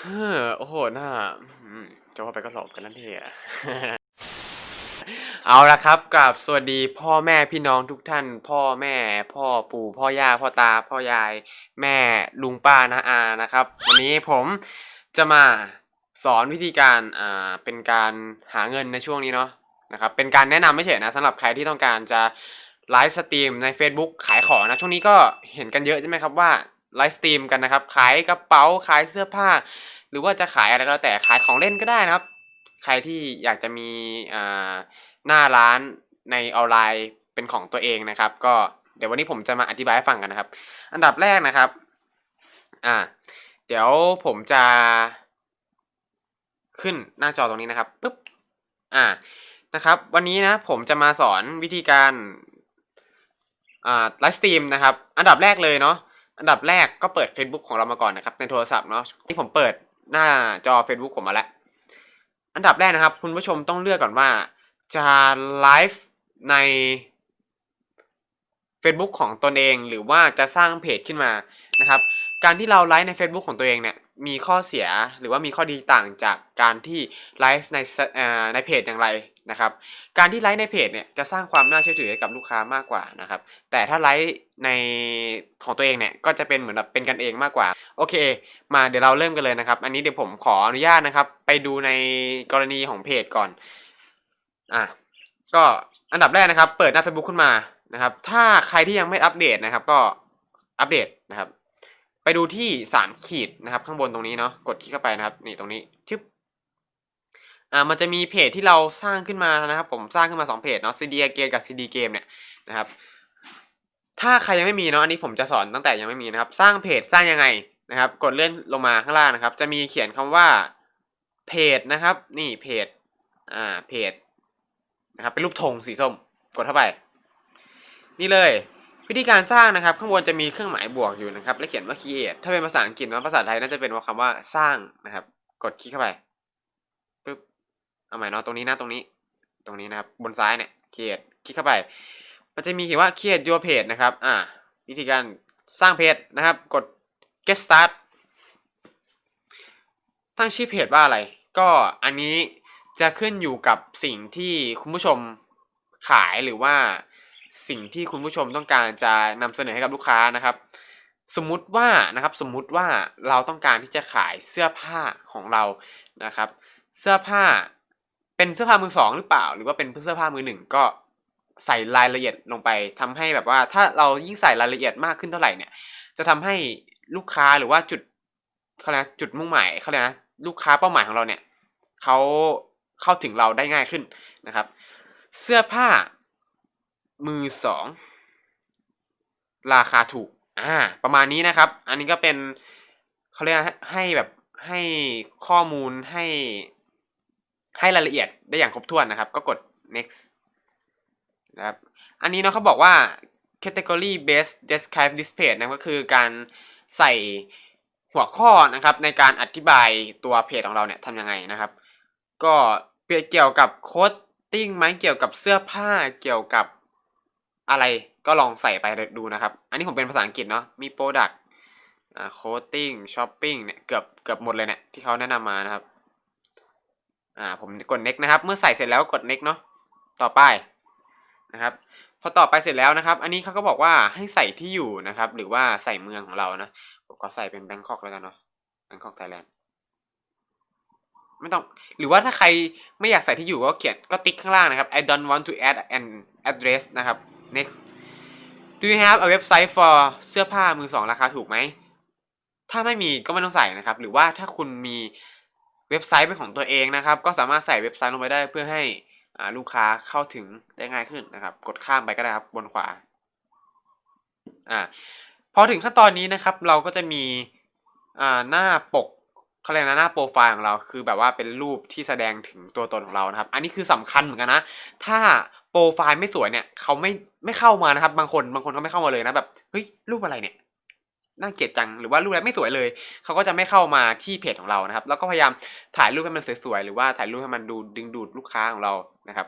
เฮ้อโอ้โหหน้าอืมจะว่าไปก็หลบกันนั่นเองเอาละครับกับสวัสดีพ่อแม่พี่น้องทุกท่าน พ่อแม่ พ่อปู่พ่อย่าพ่อตา พ่อยาย แม่ลุงป้านะอานะครับ วันนี้ผมจะมาสอนวิธีการอ่าเป็นการหาเงินในช่วงนี้เนาะนะครับเป็นการแนะนำไม่เฉยนะสำหรับใครที่ต้องการจะไลฟ์สตรีมใน Facebook ขายของนะช่วงนี้ก็เห็นกันเยอะใช่ไหมครับว่า ไลฟ์สตรีมกันนะครับ ขายกระเป๋าขายเสื้อผ้า หรือว่าจะขายอะไรก็แล้วแต่ขายของเล่นก็ได้นะครับ ใครที่อยากจะมีหน้าร้านในออนไลน์เป็นของตัวเองนะครับ ก็เดี๋ยววันนี้ผมจะมาอธิบายให้ฟังกันนะครับ อันดับแรกนะครับอ่าเดี๋ยวผมจะ ขึ้นหน้าจอตรงนี้นะครับปุ๊บอ่านะครับ วันนี้นะผมจะมาสอนวิธีการอ่าไลฟ์สตรีมนะครับ อันดับแรกเลยเนาะ อันดับแรกก็เปิด Facebook ของเรามาก่อนนะครับในโทรศัพท์เนาะที่ผมเปิดหน้าจอ Facebook ผมมาแล้ว อันดับแรกนะครับ คุณผู้ชมต้องเลือกก่อนว่า จะไลฟ์ใน Facebook ของตนเองหรือว่าจะสร้างเพจขึ้นมานะครับ การที่เราไลฟ์ใน Facebook ของตัวเองเนี่ยมีข้อเสียหรือว่ามีข้อดีต่างจากการที่ไลฟ์ในในเพจอย่างไร นะครับการที่ไลฟ์ในเพจเนี่ยจะสร้างความน่าเชื่อถือให้กับลูกค้ามากกว่านะครับแต่ถ้าไลฟ์ในของตัวเองเนี่ยก็จะเป็นเหมือนแบบเป็นกันเองมากกว่าโอเค มาเดี๋ยวเราเริ่มกันเลยนะครับ อันนี้เดี๋ยวผมขออนุญาตนะครับ ไปดูในกรณีของเพจก่อนอะก็อันดับแรกนะครับ เปิดหน้า Facebook ขึ้นมานะครับ ถ้าใครที่ยังไม่อัปเดตนะครับ ก็อัปเดตนะครับ ไปดูที่สามขีดนะครับ ข้างบนตรงนี้เนาะกดคลิกเข้าไปนะครับ นี่ตรงนี้ชึบ อ่ามันจะมีเพจที่เราสร้างขึ้นมานะครับผมสร้างขึ้นมาสองเพจเนาะ CD Game กับ CD Game เนี่ยนะครับถ้าใครยังไม่มีเนาะอันนี้ผมจะสอนตั้งแต่ยังไม่มีนะครับ สร้างเพจสร้างยังไงนะครับ กดเลื่อนลงมาข้างล่างนะครับ จะมีเขียนคำว่าเพจนะครับ นี่เพจอ่าเพจนะครับเป็นรูปธงสีส้มกดเข้าไป นี่เลยวิธีการสร้างนะครับ ข้างบนจะมีเครื่องหมายบวกอยู่นะครับ และเขียนว่า create ถ้าเป็นภาษาอังกฤษนะภาษาไทยน่าจะเป็นว่าคำว่าสร้างนะครับ กดคลิกเข้าไป เอาใหม่เนาะตรงนี้นะตรงนี้ ตรงนี้นะครับบนซ้ายเนี่ย create คลิกเข้าไป มันจะมีเขียนว่า create your page นะครับ อ่า วิธีการสร้างเพจนะครับ กด get start ตั้งชื่อเพจว่าอะไร ก็อันนี้จะขึ้นอยู่กับสิ่งที่คุณผู้ชมขายหรือว่าสิ่งที่คุณผู้ชมต้องการจะนำเสนอให้กับลูกค้านะครับ สมมุติว่านะครับสมมุติว่าเราต้องการที่จะขายเสื้อผ้าของเรานะครับ เสื้อผ้า เป็นเสื้อผ้ามือสองหรือเปล่า หรือว่าเป็นเสื้อผ้ามือหนึ่งก็ใส่รายละเอียดลงไปทำให้แบบว่าถ้าเรายิ่งใส่รายละเอียดมากขึ้นเท่าไหร่เนี่ย จะทำให้ลูกค้าหรือว่าจุดเขาเรียกจุดมุ่งหมายเขาเรียกนะลูกค้าเป้าหมายของเราเนี่ยเขาเข้าถึงเราได้ง่ายขึ้นนะครับ เสื้อผ้ามือสองราคาถูกอ่าประมาณนี้นะครับ อันนี้ก็เป็นเขาเรียกให้แบบให้ข้อมูลให้ ให้รายละเอียดได้อย่างครบถ้วนนะครับ ก็กด next นะครับอันนี้เนาะเขาบอกว่า category based describe this page นะก็คือการใส่หัวข้อนะครับในการอธิบายตัวเพจของเราเนี่ยทำยังไงนะครับ ก็เกี่ยวกับโคดติ้งไหมเกี่ยวกับเสื้อผ้าเกี่ยวกับอะไรก็ลองใส่ไปดูนะครับ อันนี้ผมเป็นภาษาอังกฤษเนาะมี product อ่า coding shopping เนี่ยเกือบเกือบหมดเลยเนี่ยที่เขาแนะนำมานะครับ อ่าผมกด next นะครับ เมื่อใส่เสร็จแล้วกด next เนาะต่อไปนะครับพอต่อไปเสร็จแล้วนะครับ อันนี้เขาก็บอกว่าให้ใส่ที่อยู่นะครับ หรือว่าใส่เมืองของเรานะผมก็ใส่เป็นแบงคอกแล้วกันเนาะแบงคอกไทยแลนด์ไม่ต้องหรือว่าถ้าใครไม่อยากใส่ที่อยู่ก็เขียนก็ติ๊กข้างล่างนะครับ I don't want to add an address นะครับ next do you have a website for เสื้อผ้ามือสองราคาถูกไหม ถ้าไม่มีก็ไม่ต้องใส่นะครับ หรือว่าถ้าคุณมี เว็บไซต์เป็นของตัวเองนะครับ ก็สามารถใส่เว็บไซต์ลงไปได้เพื่อให้ลูกค้าเข้าถึงได้ง่ายขึ้นนะครับ กดข้ามไปก็ได้ครับบนขวาอ่าพอถึงขั้นตอนนี้นะครับ เราก็จะมีอ่าหน้าปกเขาเรียกนะหน้าโปรไฟล์ของเราคือแบบว่าเป็นรูปที่แสดงถึงตัวตนของเรานะครับ อันนี้คือสำคัญเหมือนกันนะ ถ้าโปรไฟล์ไม่สวยเนี่ยเขาไม่ไม่เข้ามานะครับ บางคนบางคนเขาไม่เข้ามาเลยนะแบบเฮ้ยรูปอะไรเนี่ย น่าเกลียดจังหรือว่ารูปอะไรไม่สวยเลย เขาก็จะไม่เข้ามาที่เพจของเรานะครับ แล้วก็พยายามถ่ายรูปให้มันสวยๆหรือว่าถ่ายรูปให้มันดูดึงดูดลูกค้าของเรานะครับ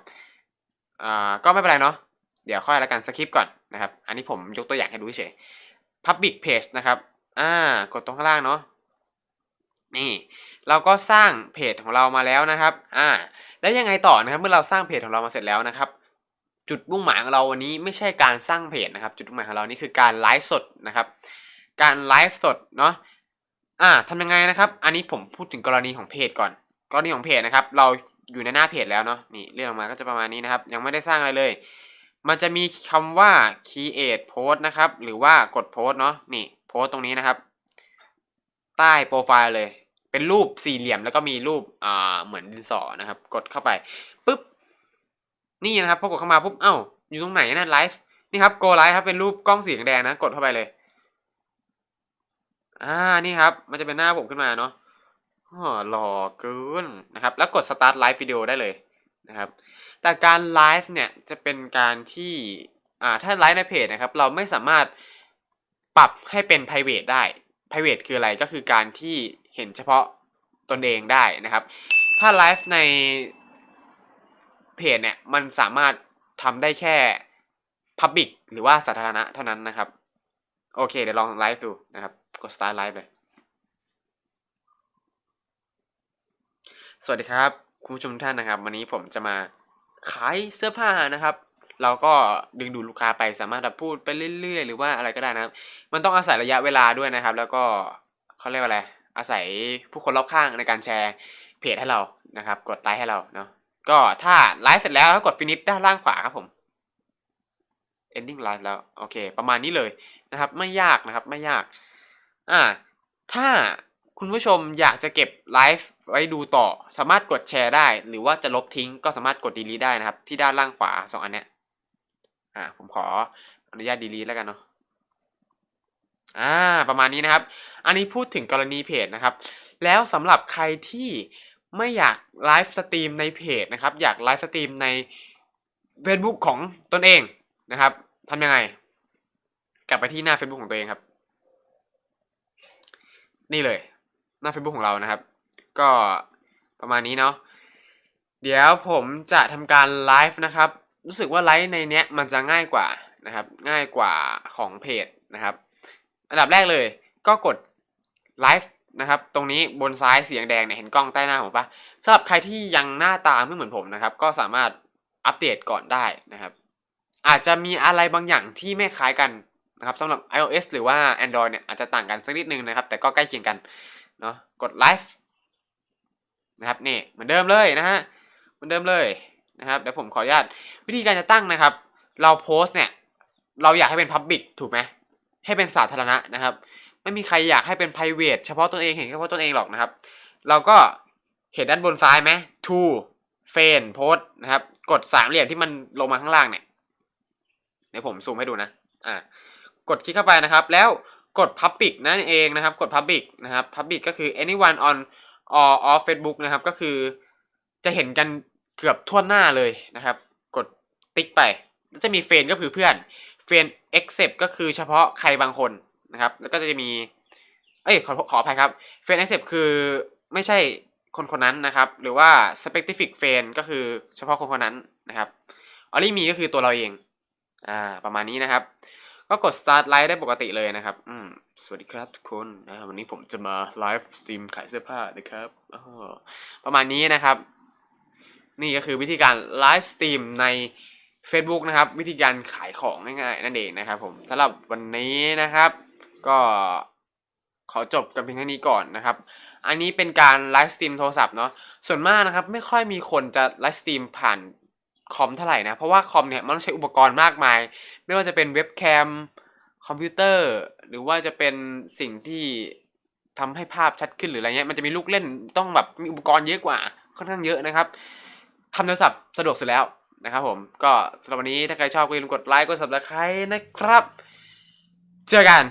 อ่าก็ไม่เป็นไรเนาะเดี๋ยวค่อยละกันสคริปก่อนนะครับ อันนี้ผมยกตัวอย่างให้ดูเฉย Public Page นะครับอ่ากดตรงข้างล่างเนาะนี่เราก็สร้างเพจของเรามาแล้วนะครับ อ่า แล้วยังไงต่อนะครับ เมื่อเราสร้างเพจของเรามาเสร็จแล้วนะครับ จุดมุ่งหมายของเราวันนี้ไม่ใช่การสร้างเพจนะครับ จุดมุ่งหมายของเรานี่คือการไลฟ์สดนะครับ การไลฟ์สดเนาะอ่าทำยังไงนะครับ อันนี้ผมพูดถึงกรณีของเพจก่อน กรณีของเพจนะครับ เราอยู่ในหน้าเพจแล้วเนาะนี่เลื่อนออกมาก็จะประมาณนี้นะครับ ยังไม่ได้สร้างอะไรเลย มันจะมีคำว่า create post นะครับ หรือว่ากดโพสเนาะนี่โพสตรงนี้นะครับ ใต้โปรไฟล์เลย เป็นรูปสี่เหลี่ยมแล้วก็มีรูปอ่าเหมือนดินสอนะครับ กดเข้าไปปุ๊บนี่นะครับพอกดเข้ามาปุ๊บเอ้าอยู่ตรงไหนนะไลฟ์นี่ครับ go live ครับเป็นรูปกล้องสีแดงนะ กดเข้าไปเลย อ่านี่ครับ มันจะเป็นหน้าผมขึ้นมาเนาะหล่อเกินนะครับ แล้วกด start live video ได้เลยนะครับ แต่การไลฟ์เนี่ยจะเป็นการที่อ่าถ้าไลฟ์ในเพจนะครับ เราไม่สามารถปรับให้เป็น private ได้ private คืออะไรก็คือการที่เห็นเฉพาะตนเองได้นะครับ ถ้าไลฟ์ในเพจเนี่ยมันสามารถทำได้แค่ Public หรือว่าสาธารณะเท่านั้นนะครับ โอเค เดี๋ยวลองไลฟ์ดูนะครับ กด start live เลย สวัสดีครับ คุณผู้ชมทุกท่านนะครับ วันนี้ผมจะมาขายเสื้อผ้านะครับ เราก็ดึงดูดลูกค้าไปสามารถแบบพูดไปเรื่อยๆ หรือว่าอะไรก็ได้นะครับ มันต้องอาศัยระยะเวลาด้วยนะครับ แล้วก็เขาเรียกว่าอะไรอาศัยผู้คนรอบข้างในการแชร์เพจให้เรานะครับ กดไลค์ให้เราเนาะก็ถ้าไลฟ์เสร็จแล้วก็กด finish ด้านล่างขวาครับผม ending live แล้ว โอเค ประมาณนี้เลยนะครับ ไม่ยากนะครับ ไม่ยาก อ่า ถ้าคุณผู้ชมอยากจะเก็บไลฟ์ไว้ดูต่อ สามารถกดแชร์ได้ หรือว่าจะลบทิ้งก็สามารถกด delete ได้นะครับ ที่ด้านล่างขวาสองอันเนี้ยอ่า ผมขออนุญาต delete แล้วกันเนาะอ่า ประมาณนี้นะครับ อันนี้พูดถึงกรณีเพจนะครับ แล้วสำหรับใครที่ไม่อยากไลฟ์สตรีมในเพจนะครับ อยากไลฟ์สตรีมใน Facebook ของตนเองนะครับทำยังไง กลับไปที่หน้า Facebook ของตัวเองครับ นี่เลย หน้า Facebook ของเรานะครับ ก็ประมาณนี้เนาะเดี๋ยวผมจะทำการไลฟ์นะครับ รู้สึกว่าไลฟ์ในเนี้ยมันจะง่ายกว่านะครับ ง่ายกว่าของเพจนะครับ อันดับแรกเลยก็กดไลฟ์นะครับตรงนี้บนซ้ายสีแดงเนี่ยเห็นกล้องใต้หน้าผมปะสำหรับใครที่ยังหน้าตาไม่เหมือนผมนะครับ ก็สามารถอัปเดตก่อนได้นะครับ อาจจะมีอะไรบางอย่างที่ไม่คล้ายกัน นะครับสำหรับ iOS หรือว่า Android เนี่ยอาจจะต่างกันสักนิดนึงนะครับ แต่ก็ใกล้เคียงกันเนาะกดไลฟ์นะครับนี่เหมือนเดิมเลยนะฮะเหมือนเดิมเลยนะครับเดี๋ยวผมขออนุญาตวิธีการจะตั้งนะครับ เราโพสต์เนี่ยเราอยากให้เป็น Public ถูกไหมให้เป็นสาธารณะนะครับ ไม่มีใครอยากให้เป็น private เฉพาะตนเองเห็นเฉพาะตนเองหรอกนะครับ เราก็เห็นด้านบนซ้ายไหม to f r i e n post นะครับ กดสามเหลี่ยมที่มันลงมาข้างล่างเนี่ยเดี๋ยวผมซูมให้ดูนะอ่า กดคลิกเข้าไปนะครับ แล้วกด public นั่นเองนะครับ กด public นะครับ public ก็คือ anyone on or off Facebook นะครับ ก็คือจะเห็นกันเกือบทั่วหน้าเลยนะครับ กดติ๊กไปแล้วจะมีเฟนก็คือเพื่อนเฟน accept ก็คือเฉพาะใครบางคนนะครับ แล้วก็จะมี เอ้ยขอขออภัยครับเฟน accept คือไม่ใช่คนคนนั้นนะครับ หรือว่า specific friend ก็คือเฉพาะคนคนนั้นนะครับ only me ก็คือตัวเราเอง อ่า ประมาณนี้นะครับ ก็กด start live ได้ปกติเลยนะครับ อืม สวัสดีครับทุกคนนะวันนี้ผมจะมาไลฟ์สตรีมขายเสื้อผ้านะครับออประมาณนี้นะครับ นี่ก็คือวิธีการไลฟ์สตรีมใน Facebook นะครับ วิธีการขายของง่ายๆนั่นเองนะครับผมสำหรับวันนี้นะครับ ก็ขอจบกันเพียงเท่านี้ก่อนนะครับ อันนี้เป็นการไลฟ์สตรีมโทรศัพท์เนาะส่วนมากนะครับ ไม่ค่อยมีคนจะไลฟ์สตรีมผ่าน คอมเท่าไหร่นะ เพราะว่าคอมเนี่ยมันต้องใช้อุปกรณ์มากมาย ไม่ว่าจะเป็นเว็บแคมคอมพิวเตอร์ หรือว่าจะเป็นสิ่งที่ทำให้ภาพชัดขึ้นหรืออะไรเงี้ยมันจะมีลูกเล่นต้องแบบมีอุปกรณ์เยอะกว่าค่อนข้างเยอะนะครับทำโทรศัพท์สะดวกสุดแล้วนะครับผมก็สำหรับวันนี้ถ้าใครชอบก็อย่าลืมกดไลค์กด subscribe นะครับ เจอกัน